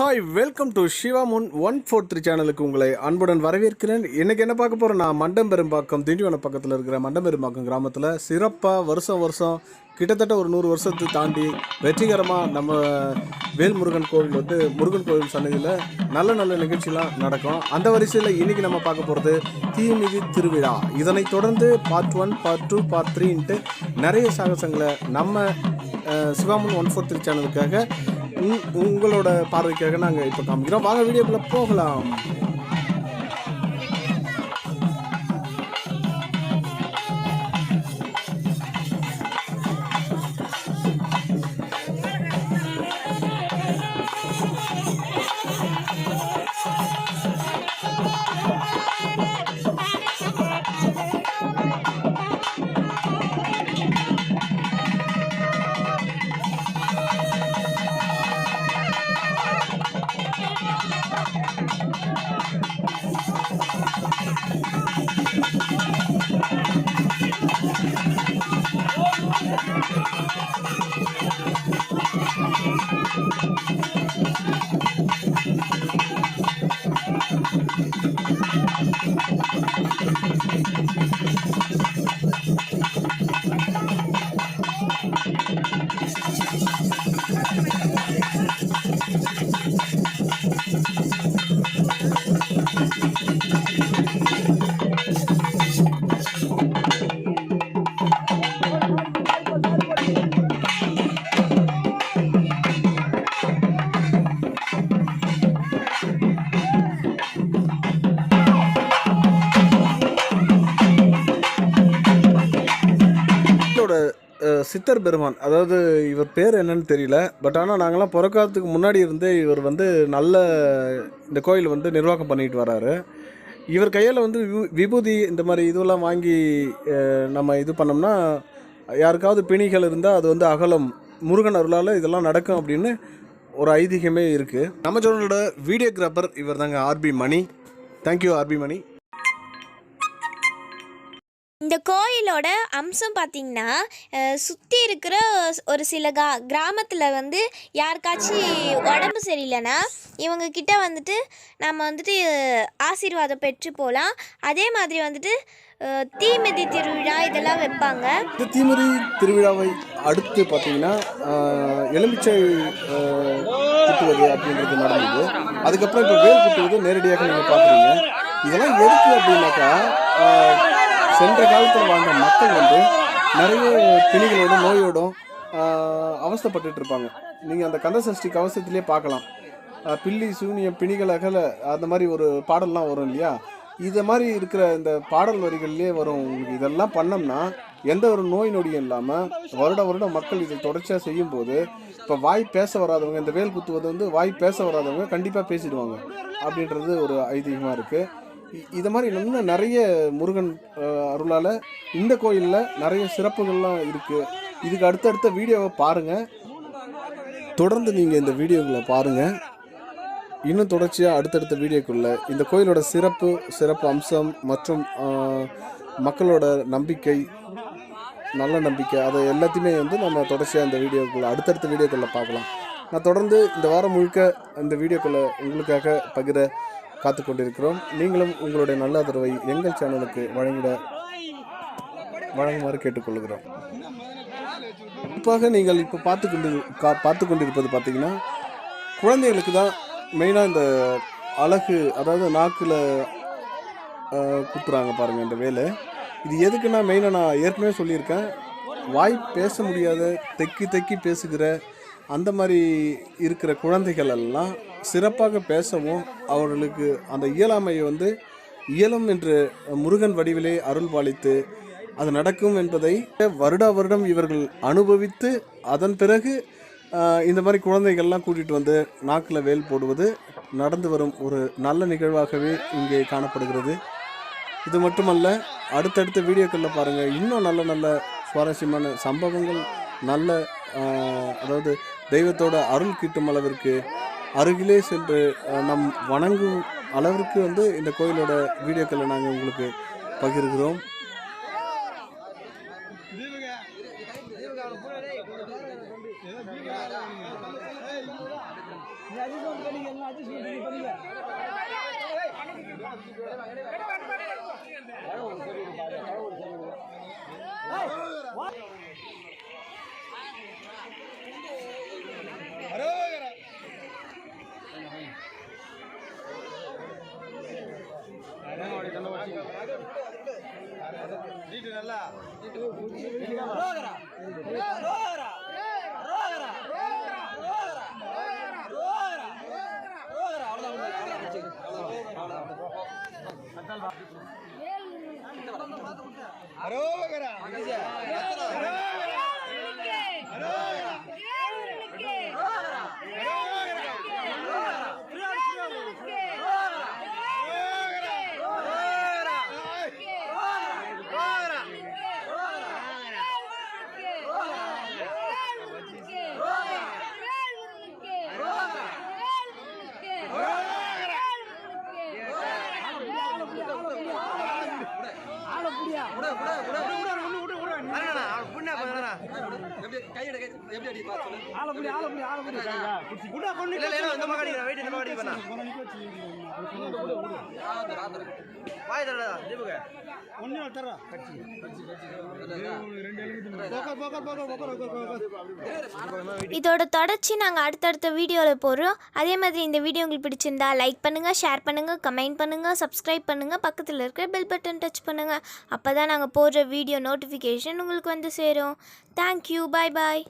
Hi welcome to Siva முன் one four three சேனலுக்கு உங்களை அன்புடன் வரவேற்கிறேன். இன்றைக்கி என்ன பார்க்க போகிறோம் நான் மண்டம்பெரும்பாக்கம் திண்டிவனம் பக்கத்தில் இருக்கிற மண்டம்பெரும்பாக்கம் கிராமத்தில் சிறப்பாக வருஷம் வருஷம் கிட்டத்தட்ட ஒரு நூறு வருஷத்தை தாண்டி வெற்றிகரமாக நம்ம வேல்முருகன் கோவில் வந்து முருகன் கோவில் சன்னதியில் நல்ல நல்ல நிகழ்ச்சிலாம் நடக்கும். அந்த வரிசையில் இன்றைக்கி நம்ம பார்க்க போகிறது தீமிதி திருவிழா. இதனைத் தொடர்ந்து part one part two part த்ரீன்ட்டு நிறைய சாகசங்களை நம்ம சிவாமன் ஒன் ஃபோர் த்ரீ சேனலுக்காக உங்களோட பார்வைக்காக நாங்கள் இப்போ காமிக்கிறோம். வாங்க வீடியோக்குள்ளே போகலாம். இதோட சித்தர் பெருமான் அதாவது இவர் பேர் என்னன்னு தெரியல பட் ஆனால் நாங்கள்லாம் பிறக்காததுக்கு முன்னாடி இருந்தே இவர் வந்து நல்ல இந்த கோயில் வந்து நிர்வாகம் பண்ணிட்டு வராரு. இவர் கையில் வந்து வி- விபூதி இந்த மாதிரி இதுவெல்லாம் வாங்கி நம்ம இது பண்ணோம்னா யாருக்காவது பிணிகள் இருந்தால் அது வந்து அகலம் முருகன் அருளால் இதெல்லாம் நடக்கும் அப்படின்னு ஒரு ஐதீகமே இருக்குது நம்ம சேனலோட வீடியோகிராஃபர் இவர் தாங்க RP Mani. Thank you RP Mani. இந்த கோயிலோட அம்சம் பார்த்திங்கன்னா சுற்றி இருக்கிற ஒரு சில கா கிராமத்தில் வந்து யாருக்காச்சும் உடம்பு சரியில்லைன்னா இவங்க கிட்ட வந்துட்டு நம்ம வந்துட்டு ஆசீர்வாதம் பெற்று போகலாம் அதே மாதிரி வந்துட்டு தீமிதி திருவிழா இதெல்லாம் வைப்பாங்க. இந்த தீமிதி திருவிழாவை அடுத்து பார்த்தீங்கன்னா எலுமிச்சை குத்துவது அப்படின்றது நடந்தது. அதுக்கப்புறம் இப்போ வேல் குத்துவது நேரடியாக நீங்கள் பார்க்குறீங்க இதெல்லாம் எதுக்கு அப்படின்னாக்கா சென்ற காலத்தில் வாழ்ந்த மக்கள் வந்து நிறைய பிணிகளோட நோயோடும் ஆஹ், இருப்பாங்க. நீங்கள் அந்த கந்த சஷ்டி கவசத்திலே பார்க்கலாம். பில்லி சூனியம் பிணிகள் அகல அந்த மாதிரி ஒரு பாடல்லாம் வரும் இல்லையா? இதை மாதிரி இருக்கிற இந்த பாடல் வரிகள்லேயே வரும். உங்களுக்கு இதெல்லாம் பண்ணோம்னா எந்த ஒரு நோய் நொடியும் இல்லாமல் வருட வருடம் மக்கள் இதை தொடர்ச்சியாக செய்யும்போது இப்போ வாய் பேச வராதவங்க இந்த வேல் குத்துவது வந்து வாய் பேச வராதவங்க கண்டிப்பாக பேசிடுவாங்க. அப்படின்றது ஒரு ஐதீகமாக இருக்குது இதை மாதிரி இன்னும் நிறைய முருகன் அருளால் இந்த கோயிலில் நிறைய சிறப்புகள்லாம் இருக்குது இதுக்கு அடுத்தடுத்த வீடியோவை பாருங்கள் தொடர்ந்து நீங்கள் இந்த வீடியோக்களை பாருங்கள் இன்னும் தொடர்ச்சியாக அடுத்தடுத்த வீடியோக்குள்ளே இந்த கோயிலோட சிறப்பு சிறப்பு அம்சம் மற்றும் மக்களோட நம்பிக்கை நல்ல நம்பிக்கை அதை எல்லாத்தையுமே வந்து நம்ம தொடர்ச்சியாக இந்த வீடியோக்குள்ளே அடுத்தடுத்த வீடியோக்குள்ளே பார்க்கலாம். நான் தொடர்ந்து இந்த வாரம் முழுக்க இந்த வீடியோக்குள்ளே உங்களுக்காக பகிர காத்து கொண்டிருக்கிறோம் நீங்களும் உங்களுடைய நல்ல ஆதரவை எங்கள் சேனலுக்கு வழங்கிட வழங்குமாறு கேட்டுக்கொள்கிறோம். குறிப்பாக நீங்கள் இப்போ பார்த்து கொண்டு கா பார்த்து கொண்டிருப்பது பார்த்தீங்கன்னா குழந்தைகளுக்கு தான் மெயினாக இந்த அழகு அதாவது நாக்கில் குத்துறாங்க பாருங்கள் இந்த வேலை. இது எதுக்குன்னா மெயினாக நான் ஏற்கனவே சொல்லியிருக்கேன். வாய் பேச முடியாத தெக்கி தெக்கி பேசுகிற அந்த மாதிரி இருக்கிற குழந்தைகள் எல்லாம் சிறப்பாக பேசவும் அவர்களுக்கு அந்த இயலாமையை வந்து இயலும் என்று முருகன் வடிவிலே அருள் பாலித்து அது நடக்கும் என்பதை வருடா வருடம் இவர்கள் அனுபவித்து அதன் பிறகு இந்த மாதிரி குழந்தைகள்லாம் கூட்டிகிட்டு வந்து நாக்கில் வேல் போடுவது நடந்து வரும் ஒரு நல்ல நிகழ்வாகவே இங்கே காணப்படுகிறது. இது மட்டுமல்ல அடுத்தடுத்த வீடியோக்களில் பாருங்கள் இன்னும் நல்ல நல்ல சுவாரஸ்யமான சம்பவங்கள் நல்ல அதாவது தெய்வத்தோட அருள் கிட்டும் அளவிற்கு அருகிலே சென்று நம் வணங்கும் அளவிற்கு வந்து இந்த கோயிலோட வீடியோக்களை நாங்கள் உங்களுக்கு பகிர்கிறோம். நல்லா ஆளப்படி ஆளப்படி ஆளப்படி குடிச்சு குண்டா கொண்டு வெயிட் என்ன பண்ணா இதோட தொடர்ச்சி நாங்கள் அடுத்தடுத்த வீடியோவில் போடுறோம். அதே மாதிரி இந்த வீடியோ உங்களுக்கு பிடிச்சிருந்தா லைக் பண்ணுங்கள் ஷேர் பண்ணுங்கள் கமெண்ட் பண்ணுங்கள் சப்ஸ்கிரைப் பண்ணுங்கள் பக்கத்தில் இருக்கிற பெல் பட்டன் டச் பண்ணுங்கள் அப்போ தான் நாங்கள் போடுற வீடியோ நோட்டிஃபிகேஷன் உங்களுக்கு வந்து சேரும். தேங்க்யூ பாய் பாய்